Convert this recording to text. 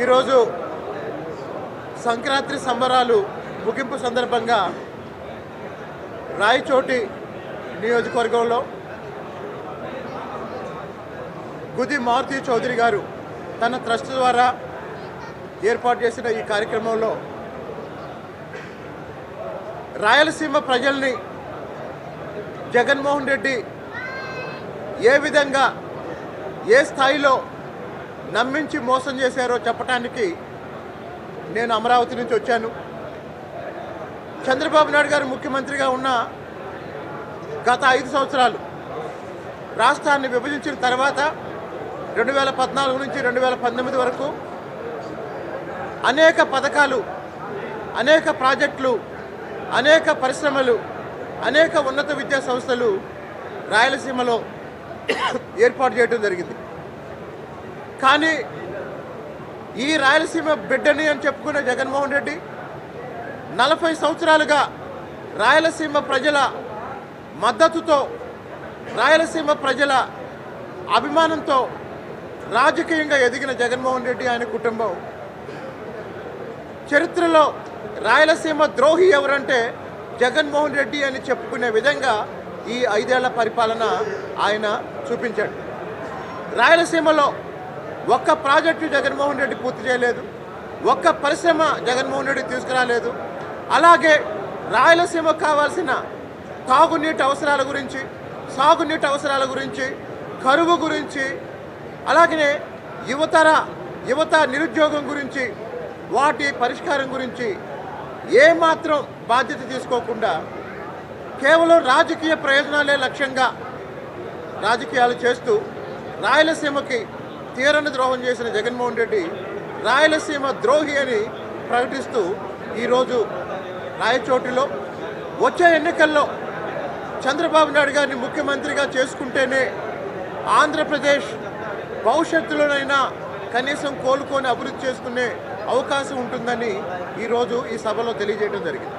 ఈరోజు సంక్రాంతి సంబరాలు ముగింపు సందర్భంగా రాయచోటి నియోజకవర్గంలో గుది మారుతి చౌదరి గారు తన ట్రస్ట్ ద్వారా ఏర్పాటు చేసిన ఈ కార్యక్రమంలో రాయలసీమ ప్రజల్ని జగన్మోహన్ రెడ్డి ఏ విధంగా ఏ స్థాయిలో నమ్మించి మోసం చేశారో చెప్పడానికి నేను అమరావతి నుంచి వచ్చాను. చంద్రబాబు నాయుడు గారు ముఖ్యమంత్రిగా ఉన్న గత ఐదు సంవత్సరాలు రాష్ట్రాన్ని విభజించిన తర్వాత రెండు వేల పద్నాలుగు నుంచి రెండు వేల పంతొమ్మిది వరకు అనేక పథకాలు అనేక ప్రాజెక్టులు అనేక పరిశ్రమలు అనేక ఉన్నత విద్యా సంస్థలు రాయలసీమలో ఏర్పాటు చేయడం జరిగింది. కానీ ఈ రాయలసీమ బిడ్డని అని చెప్పుకునే జగన్మోహన్ రెడ్డి నలభై సంవత్సరాలుగా రాయలసీమ ప్రజల మద్దతుతో రాయలసీమ ప్రజల అభిమానంతో రాజకీయంగా ఎదిగిన జగన్మోహన్ రెడ్డి ఆయన కుటుంబం. చరిత్రలో రాయలసీమ ద్రోహి ఎవరంటే జగన్మోహన్ రెడ్డి అని చెప్పుకునే విధంగా ఈ ఐదేళ్ళ పరిపాలన ఆయన చూపించాడు. రాయలసీమలో ఒక్క ప్రాజెక్టు జగన్మోహన్ రెడ్డి పూర్తి చేయలేదు. ఒక్క పరిశ్రమ జగన్మోహన్ రెడ్డి తీసుకురాలేదు. అలాగే రాయలసీమకు కావాల్సిన తాగునీటి అవసరాల గురించి సాగునీటి అవసరాల గురించి కరువు గురించి అలాగనే యువతర యువత నిరుద్యోగం గురించి వాటి పరిష్కారం గురించి ఏమాత్రం బాధ్యత తీసుకోకుండా కేవలం రాజకీయ ప్రయోజనాలే లక్ష్యంగా రాజకీయాలు చేస్తూ రాయలసీమకి తీరని ద్రోహం చేసిన జగన్మోహన్ రెడ్డి రాయలసీమ ద్రోహి అని ప్రకటిస్తూ ఈరోజు రాయచోటిలో వచ్చే ఎన్నికల్లో చంద్రబాబు నాయుడు గారిని ముఖ్యమంత్రిగా చేసుకుంటేనే ఆంధ్రప్రదేశ్ భవిష్యత్తులోనైనా కనీసం కోలుకొని అభివృద్ధి చేసుకునే అవకాశం ఉంటుందని ఈరోజు ఈ సభలో తెలియజేయడం జరిగింది.